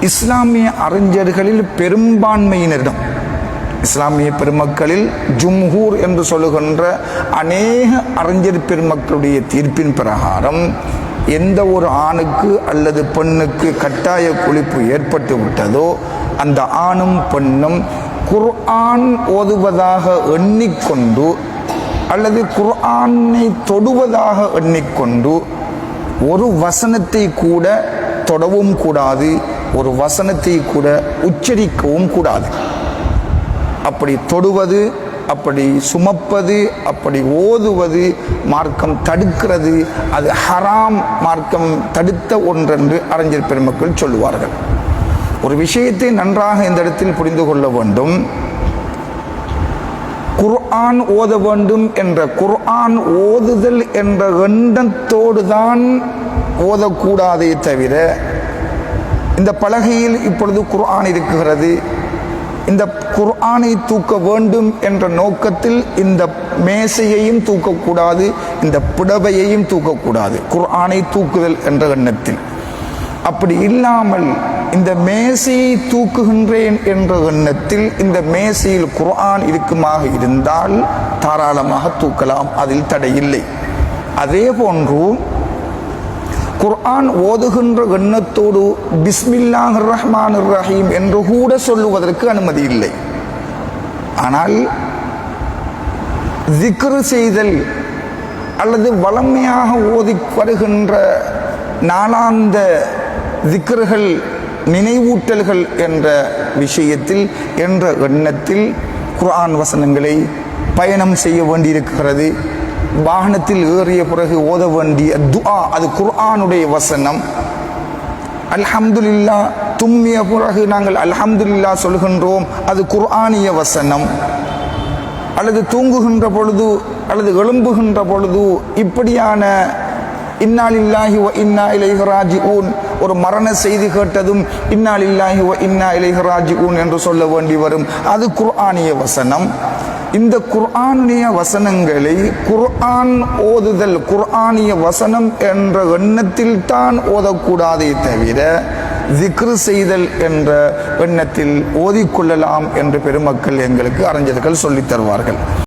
இஸ்லாமிய அறிஞர்களில் பெரும்பான்மையினரிடம் இஸ்லாமிய பெருமக்களில் ஜும்ஹூர் என்று சொல்லுகின்ற அநேக அறிஞர் பெருமக்களுடைய தீர்ப்பின் பிரகாரம் எந்த ஒரு ஆணுக்கு அல்லது பெண்ணுக்கு கட்டாய குளிப்பு ஏற்பட்டு விட்டதோ அந்த ஆணும் பெண்ணும் குர்ஆன் ஓதுவதாக எண்ணிக்கொண்டு அல்லது குர்ஆனை தொடுவதாக எண்ணிக்கொண்டு ஒரு வசனத்தை கூட தொடவும் கூடாது ஒரு வசனத்தை கூட உச்சரிக்கவும் கூடாது. அப்படி தொடுவது அப்படி சுமப்பது அப்படி ஓதுவது மார்க்கம் தடுக்கிறது அது ஹராம் மார்க்கம் தடுத்த ஒன்றென்று அறிஞர் பெருமக்கள் சொல்லுவார்கள். ஒரு விஷயத்தை நன்றாக இந்த இடத்தில் புரிந்து கொள்ள வேண்டும். குர்ஆன் ஓத வேண்டும் என்ற குர்ஆன் ஓதுதல் என்ற எண்ணத்தோடு தான் ஓதக்கூடாதே தவிர இந்த பலகையில் இப்பொழுது குர்ஆன் இருக்கிறது. இந்த குர்ஆனை தூக்க வேண்டும் என்ற நோக்கத்தில் இந்த மேசையையும் தூக்கக்கூடாது இந்த புடவையையும் தூக்கக்கூடாது. குர்ஆனை தூக்குதல் என்ற எண்ணத்தில். அப்படி இல்லாமல் இந்த மேசையை தூக்குகின்றேன் என்ற எண்ணத்தில் இந்த மேசையில் குர்ஆன் இருக்குமாக இருந்தால் தாராளமாக தூக்கலாம் அதில் தடையில்லை அதே போன்று குர்ஆன் ஓதுகின்ற எண்ணத்தோடு பிஸ்மில்லாஹ் ரஹ்மான் ரஹீம் என்று கூட சொல்லுவதற்கு அனுமதி இல்லை. ஆனால் திக்ரு செய்தல் அல்லது வளமையாக ஓதி வருகின்ற நாளாந்த திக்ருகள் நினைவூட்டல்கள் என்ற விஷயத்தில் என்ற எண்ணத்தில் குர்ஆன் வசனங்களை பயணம் செய்ய வேண்டியிருக்கிறது. வாகனத்தில் ஏறிய பிறகு ஓத வேண்டிய துஆ அது குர்ஆனுடைய வசனம். அல்ஹம்துல்லா தும்மிய பிறகு நாங்கள் அல்ஹம்துல்லா சொல்கின்றோம் அது குர்ஆனிய வசனம். அல்லது தூங்குகின்ற பொழுது அல்லது எழும்புகின்ற பொழுது இப்படியான இன்னாலில்லாஹி வ இன்னா இலைஹராஜி ஊன் ஒரு மரண செய்தி கேட்டதும் இன்னாலில்லாஹி வ இன்னா இலைஹராஜி ஊன் என்று சொல்ல வேண்டி வரும். அது குர்ஆனிய வசனம். இந்த குர்ஆனிய வசனங்களை குர்ஆன் ஓதுதல் குர்ஆனிய வசனம் என்ற எண்ணத்தில் தான் ஓதக்கூடாதே தவிர திக்ரு செய்தல் என்ற எண்ணத்தில் ஓதிக்கொள்ளலாம் என்று பெருமக்கள் எங்களுக்கு அறிஞர்கள் சொல்லித் தருவார்கள்.